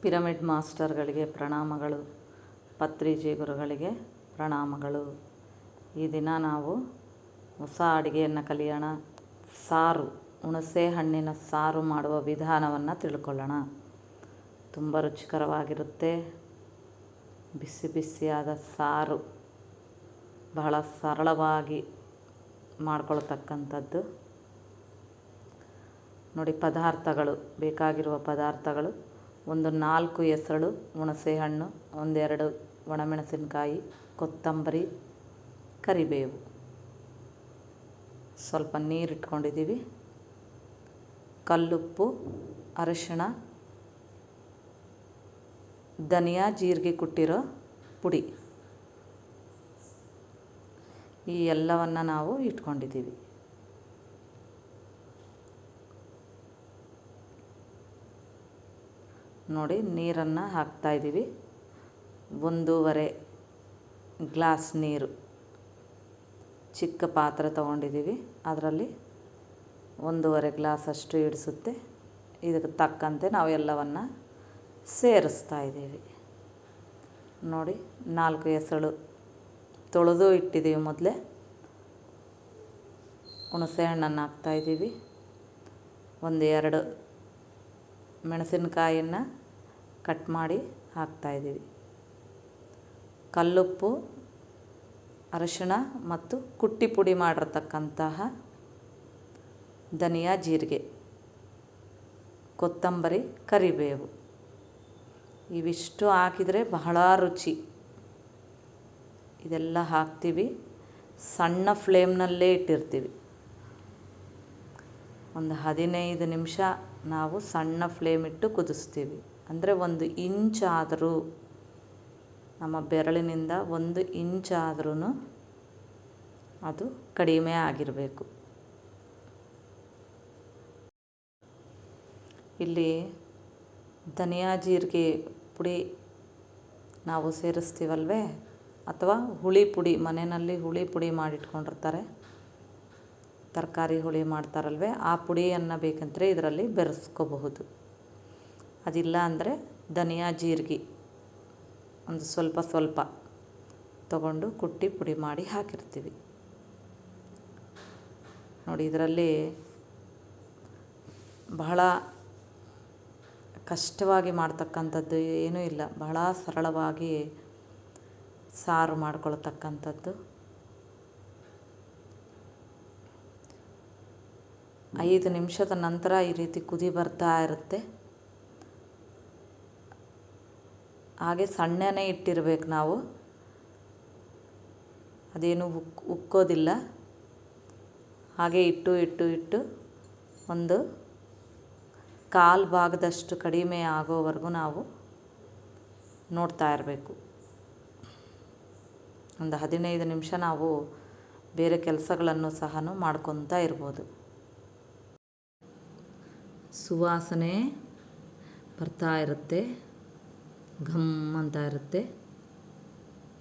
Pyramid ಮಾಸ್ಟರ್ಗಳಿಗೆ ಪ್ರಣಾಮಗಳು Patriji ಗುರುಗಳಿಗೆ ಪ್ರಣಾಮಗಳು. ಈ ದಿನ ನಾವು ಹೊಸ ಅಡುಗೆಯನ್ನು ಕಲಿಯೋಣ. ಸಾರು, ಹುಣಸೆ ಹಣ್ಣಿನ ಸಾರು ಮಾಡುವ ವಿಧಾನವನ್ನು ತಿಳ್ಕೊಳ್ಳೋಣ. ತುಂಬ ರುಚಿಕರವಾಗಿರುತ್ತೆ. ಬಿಸಿ ಬಿಸಿಯಾದ ಸಾರು ಬಹಳ ಸರಳವಾಗಿ ಮಾಡ್ಕೊಳ್ತಕ್ಕಂಥದ್ದು. ನೋಡಿ, ಪದಾರ್ಥಗಳು, ಬೇಕಾಗಿರುವ ಪದಾರ್ಥಗಳು. ಒಂದು ನಾಲ್ಕು ಹೆಸರು ಹುಣಸೆ ಹಣ್ಣು ಒಂದೆರಡು ಒಣಮೆಣಸಿನಕಾಯಿ, ಕೊತ್ತಂಬರಿ, ಕರಿಬೇವು. ಸ್ವಲ್ಪ ನೀರು ಇಟ್ಕೊಂಡಿದ್ದೀವಿ ಕಲ್ಲುಪ್ಪು, ಅರಿಶಿಣ, ಧನಿಯಾ, ಜೀರಿಗೆ ಕುಟ್ಟಿರೋ ಪುಡಿ. ಈ ಎಲ್ಲವನ್ನು ನಾವು ಇಟ್ಕೊಂಡಿದ್ದೀವಿ. ನೋಡಿ, ನೀರನ್ನು ಹಾಕ್ತಾಯಿದ್ದೀವಿ ಒಂದೂವರೆ ಗ್ಲಾಸ್ ನೀರು ಚಿಕ್ಕ ಪಾತ್ರೆ ತೊಗೊಂಡಿದ್ದೀವಿ ಅದರಲ್ಲಿ ಒಂದೂವರೆ ಗ್ಲಾಸ್ ಅಷ್ಟು ಹಿಡಿಸುತ್ತೆ ಇದಕ್ಕೆ ತಕ್ಕಂತೆ ನಾವು ಎಲ್ಲವನ್ನು ಸೇರಿಸ್ತಾ ಇದ್ದೀವಿ ನೋಡಿ, ನಾಲ್ಕು ಹೆಸಳು ತೊಳೆದು ಇಟ್ಟಿದ್ದೀವಿ ಮೊದಲೇ. ಹುಣಸೆ ಹಣ್ಣನ್ನು ಹಾಕ್ತಾಯಿದ್ದೀವಿ ಒಂದು ಎರಡು ಮೆಣಸಿನಕಾಯನ್ನು ಕಟ್ ಮಾಡಿ ಹಾಕ್ತಾಯಿದ್ದೀವಿ ಕಲ್ಲುಪ್ಪು, ಅರಶಿಣ ಮತ್ತು ಕುಟ್ಟಿ ಪುಡಿ ಮಾಡಿರ್ತಕ್ಕಂತಹ ಧನಿಯಾ ಜೀರಿಗೆ, ಕೊತ್ತಂಬರಿ, ಕರಿಬೇವು. ಇವಿಷ್ಟು ಹಾಕಿದರೆ ಬಹಳ ರುಚಿ. ಇದೆಲ್ಲ ಹಾಕ್ತೀವಿ. ಸಣ್ಣ ಫ್ಲೇಮ್ನಲ್ಲೇ ಇಟ್ಟಿರ್ತೀವಿ. ಒಂದು ಹದಿನೈದು ನಿಮಿಷ ನಾವು ಸಣ್ಣ ಫ್ಲೇಮ್ ಇಟ್ಟು ಕುದಿಸ್ತೀವಿ. ಅಂದರೆ ಒಂದು ಇಂಚಾದರೂ ನಮ್ಮ ಬೆರಳಿನಿಂದ ಒಂದು ಇಂಚಾದ್ರೂ ಅದು ಕಡಿಮೆ ಆಗಿರಬೇಕು. ಇಲ್ಲಿ ಧನಿಯಾ ಜೀರಿಗೆ ಪುಡಿ ನಾವು ಸೇರಿಸ್ತೀವಲ್ವೇ? ಅಥವಾ ಹುಳಿ ಪುಡಿ, ಮನೆಯಲ್ಲಿ ಹುಳಿ ಪುಡಿ ಮಾಡಿಟ್ಕೊಂಡಿರ್ತಾರೆ. ತರಕಾರಿ ಹುಳಿ ಮಾಡ್ತಾರಲ್ವೇ? ಆ ಪುಡಿಯನ್ನು ಬೇಕಂದರೆ ಇದರಲ್ಲಿ ಬೆರೆಸ್ಕೋಬಹುದು. ಅದಿಲ್ಲ ಅಂದರೆ ಧನಿಯಾ ಜೀರಿಗೆ. ಒಂದು ಸ್ವಲ್ಪ ಸ್ವಲ್ಪ ತಗೊಂಡು ಕುಟ್ಟಿ ಪುಡಿ ಮಾಡಿ ಹಾಕಿರ್ತೀವಿ. ನೋಡಿ ಇದರಲ್ಲಿ ಬಹಳ ಕಷ್ಟವಾಗಿ ಮಾಡ್ತಕ್ಕಂಥದ್ದು ಏನೂ ಇಲ್ಲ. ಬಹಳ ಸರಳವಾಗಿ ಸಾರು ಮಾಡ್ಕೊಳ್ತಕ್ಕಂಥದ್ದು. ಐದು ನಿಮಿಷದ ನಂತರ ಈ ರೀತಿ ಕುದಿ ಬರ್ತಾ ಇರುತ್ತೆ. ಹಾಗೆ ಸಣ್ಣನೇ ಇಟ್ಟಿರ್ಬೇಕು ನಾವು. ಅದೇನು ಉಕ್, ಉಕ್ಕೋದಿಲ್ಲ. ಹಾಗೆ ಇಟ್ಟು ಇಟ್ಟು ಇಟ್ಟು ಒಂದು ಕಾಲು ಭಾಗದಷ್ಟು ಕಡಿಮೆ ಆಗೋವರೆಗೂ ನಾವು ನೋಡ್ತಾ ಇರಬೇಕು. ಒಂದು ಹದಿನೈದು ನಿಮಿಷ ನಾವು ಬೇರೆ ಕೆಲಸಗಳನ್ನು ಸಹ ಮಾಡ್ಕೊತಾ ಇರ್ಬೋದು. ಸುವಾಸನೆ ಬರ್ತಾ ಇರುತ್ತೆ. ಘಮ್ ಅಂತ ಇರುತ್ತೆ.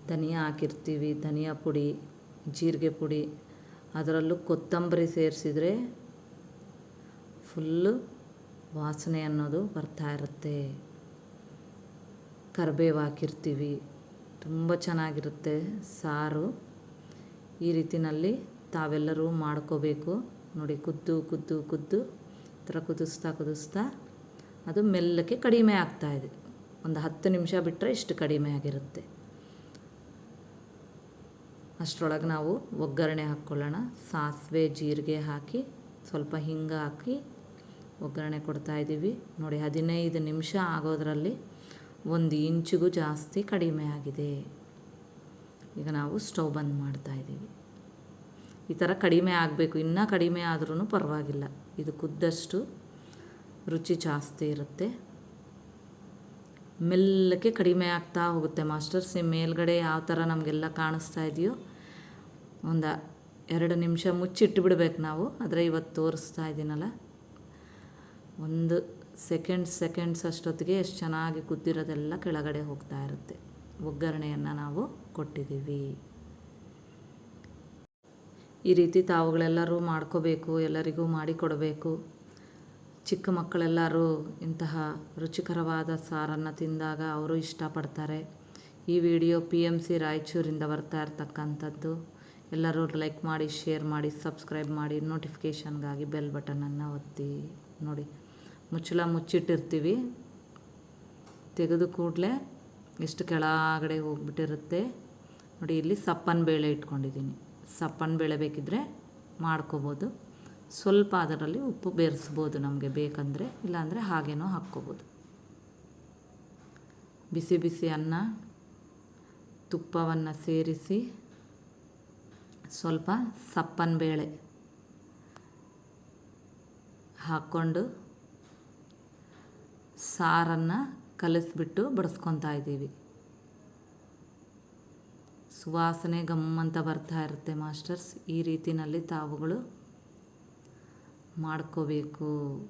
ಧನಿಯಾ ಹಾಕಿರ್ತೀವಿ, ಧನಿಯಾ ಪುಡಿ, ಜೀರಿಗೆ ಪುಡಿ. ಅದರಲ್ಲೂ ಕೊತ್ತಂಬರಿ ಸೇರಿಸಿದರೆ ಫುಲ್ಲು ವಾಸನೆ ಅನ್ನೋದು ಬರ್ತಾ ಇರುತ್ತೆ. ಕರಿಬೇವು ಹಾಕಿರ್ತೀವಿ, ತುಂಬ ಚೆನ್ನಾಗಿರುತ್ತೆ ಸಾರು. ಈ ರೀತಿಯಲ್ಲಿ ತಾವೆಲ್ಲರೂ ಮಾಡ್ಕೋಬೇಕು. ನೋಡಿ, ಕುದ್ದು ಕುದ್ದು ಕುದ್ದು ಥರ ಕುದಿಸ್ತಾ ಕುದಿಸ್ತಾ ಅದು ಮೆಲ್ಲಕ್ಕೆ ಕಡಿಮೆ ಆಗ್ತಾಯಿದೆ ಒಂದು ಹತ್ತು ನಿಮಿಷ ಬಿಟ್ಟರೆ ಇಷ್ಟು ಕಡಿಮೆ ಆಗಿರುತ್ತೆ. ಅಷ್ಟರೊಳಗೆ ನಾವು ಒಗ್ಗರಣೆ ಹಾಕ್ಕೊಳ್ಳೋಣ. ಸಾಸಿವೆ, ಜೀರಿಗೆ ಹಾಕಿ, ಸ್ವಲ್ಪ ಹಿಂಗೆ ಹಾಕಿ ಒಗ್ಗರಣೆ ಕೊಡ್ತಾಯಿದ್ದೀವಿ ನೋಡಿ, ಹದಿನೈದು ನಿಮಿಷ ಆಗೋದರಲ್ಲಿ ಒಂದು ಇಂಚಿಗೂ ಜಾಸ್ತಿ ಕಡಿಮೆ ಆಗಿದೆ. ಈಗ ನಾವು ಸ್ಟವ್ ಬಂದ್ ಮಾಡ್ತಾಯಿದ್ದೀವಿ ಈ ಥರ ಕಡಿಮೆ ಆಗಬೇಕು. ಇನ್ನೂ ಕಡಿಮೆ ಆದ್ರೂ ಪರವಾಗಿಲ್ಲ. ಇದು ಕುದ್ದಷ್ಟು ರುಚಿ ಜಾಸ್ತಿ ಇರುತ್ತೆ. ಮೆಲ್ಲಕ್ಕೆ ಕಡಿಮೆ ಆಗ್ತಾ ಹೋಗುತ್ತೆ. ಮಾಸ್ಟರ್ಸ್ ಮೇಲ್ಗಡೆ ಯಾವ ಥರ ನಮಗೆಲ್ಲ ಕಾಣಿಸ್ತಾ ಇದೆಯೋ ಒಂದು ಎರಡು ನಿಮಿಷ ಮುಚ್ಚಿಟ್ಟು ಬಿಡ್ಬೇಕು ನಾವು. ಆದರೆ ಇವತ್ತು ತೋರಿಸ್ತಾ ಇದ್ದೀನಲ್ಲ ಒಂದು ಸೆಕೆಂಡ್ಸ್ ಸೆಕೆಂಡ್ಸ್ ಅಷ್ಟೊತ್ತಿಗೆ ಎಷ್ಟು ಚೆನ್ನಾಗಿ ಕುದ್ದಿರೋದೆಲ್ಲ ಕೆಳಗಡೆ ಹೋಗ್ತಾ ಇರುತ್ತೆ. ಒಗ್ಗರಣೆಯನ್ನು ನಾವು ಕೊಟ್ಟಿದ್ದೀವಿ. ಈ ರೀತಿ ತಾವುಗಳೆಲ್ಲರೂ ಮಾಡ್ಕೋಬೇಕು, ಎಲ್ಲರಿಗೂ ಮಾಡಿಕೊಡಬೇಕು. ಚಿಕ್ಕ ಮಕ್ಕಳೆಲ್ಲರೂ ಇಂತಹ ರುಚಿಕರವಾದ ಸಾರನ್ನು ತಿಂದಾಗ ಅವರು ಇಷ್ಟಪಡ್ತಾರೆ. ಈ ವಿಡಿಯೋ ಪಿ ಎಂ ಸಿ ರಾಯಚೂರಿಂದ ಬರ್ತಾ ಇರ್ತಕ್ಕಂಥದ್ದು. ಎಲ್ಲರೂ ಲೈಕ್ ಮಾಡಿ, ಶೇರ್ ಮಾಡಿ, ಸಬ್ಸ್ಕ್ರೈಬ್ ಮಾಡಿ, ನೋಟಿಫಿಕೇಷನ್ಗಾಗಿ ಬೆಲ್ ಬಟನನ್ನು ಒತ್ತಿ ನೋಡಿ. ಮುಚ್ಚಳ ಮುಚ್ಚಿಟ್ಟಿರ್ತೀವಿ. ತೆಗೆದು ಕೂಡಲೇ ಎಷ್ಟು ಕೆಳಗಡೆ ಹೋಗ್ಬಿಟ್ಟಿರುತ್ತೆ. ನೋಡಿ, ಇಲ್ಲಿ ಸಪ್ಪನ ಬೇಳೆ ಇಟ್ಕೊಂಡಿದ್ದೀನಿ. ಸಪ್ಪನ ಬೇಳೆ ಬೇಕಿದ್ದರೆ ಮಾಡ್ಕೋಬೋದು. ಸ್ವಲ್ಪ ಅದರಲ್ಲಿ ಉಪ್ಪು ಬೇರಿಸ್ಬೋದು ನಮಗೆ ಬೇಕಂದರೆ, ಇಲ್ಲಾಂದರೆ ಹಾಗೇನೋ ಹಾಕ್ಕೋಬೋದು. ಬಿಸಿ ಬಿಸಿ ಅನ್ನ, ತುಪ್ಪವನ್ನು ಸೇರಿಸಿ ಸ್ವಲ್ಪ ಸಪ್ಪನ ಬೇಳೆ ಹಾಕ್ಕೊಂಡು ಸಾರನ್ನು ಕಲಿಸ್ಬಿಟ್ಟು ಬಡಿಸ್ಕೊತಾ ಇದ್ದೀವಿ. ಸುವಾಸನೆ ಗಮ್ಮಂತ ಬರ್ತಾ ಇರುತ್ತೆ ಮಾಸ್ಟರ್ಸ್. ಈ ರೀತಿಯಲ್ಲಿ ತಾವುಗಳು ಮಾಡ್ಕೋಬೇಕು.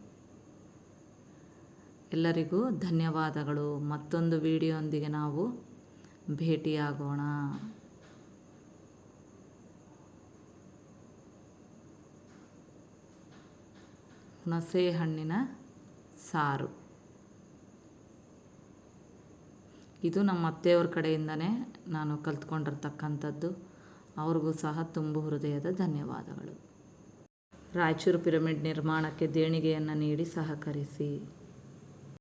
ಎಲ್ಲರಿಗೂ ಧನ್ಯವಾದಗಳು. ಮತ್ತೊಂದು ವಿಡಿಯೋಂದಿಗೆ ನಾವು ಭೇಟಿಯಾಗೋಣ. ಹುಣಸೆ ಹಣ್ಣಿನ ಸಾರು. ಇದು ನಮ್ಮ ಅತ್ತೆಯವ್ರ ಕಡೆಯಿಂದನೇ ನಾನು ಕಲ್ತ್ಕೊಂಡಿರ್ತಕ್ಕಂಥದ್ದು. ಅವ್ರಿಗೂ ಸಹ ತುಂಬು ಹೃದಯದ ಧನ್ಯವಾದಗಳು. ರಾಯಚೂರು ಪಿರಮಿಡ್ ನಿರ್ಮಾಣಕ್ಕೆ ದೇಣಿಗೆಯನ್ನು ನೀಡಿ ಸಹಕರಿಸಿ.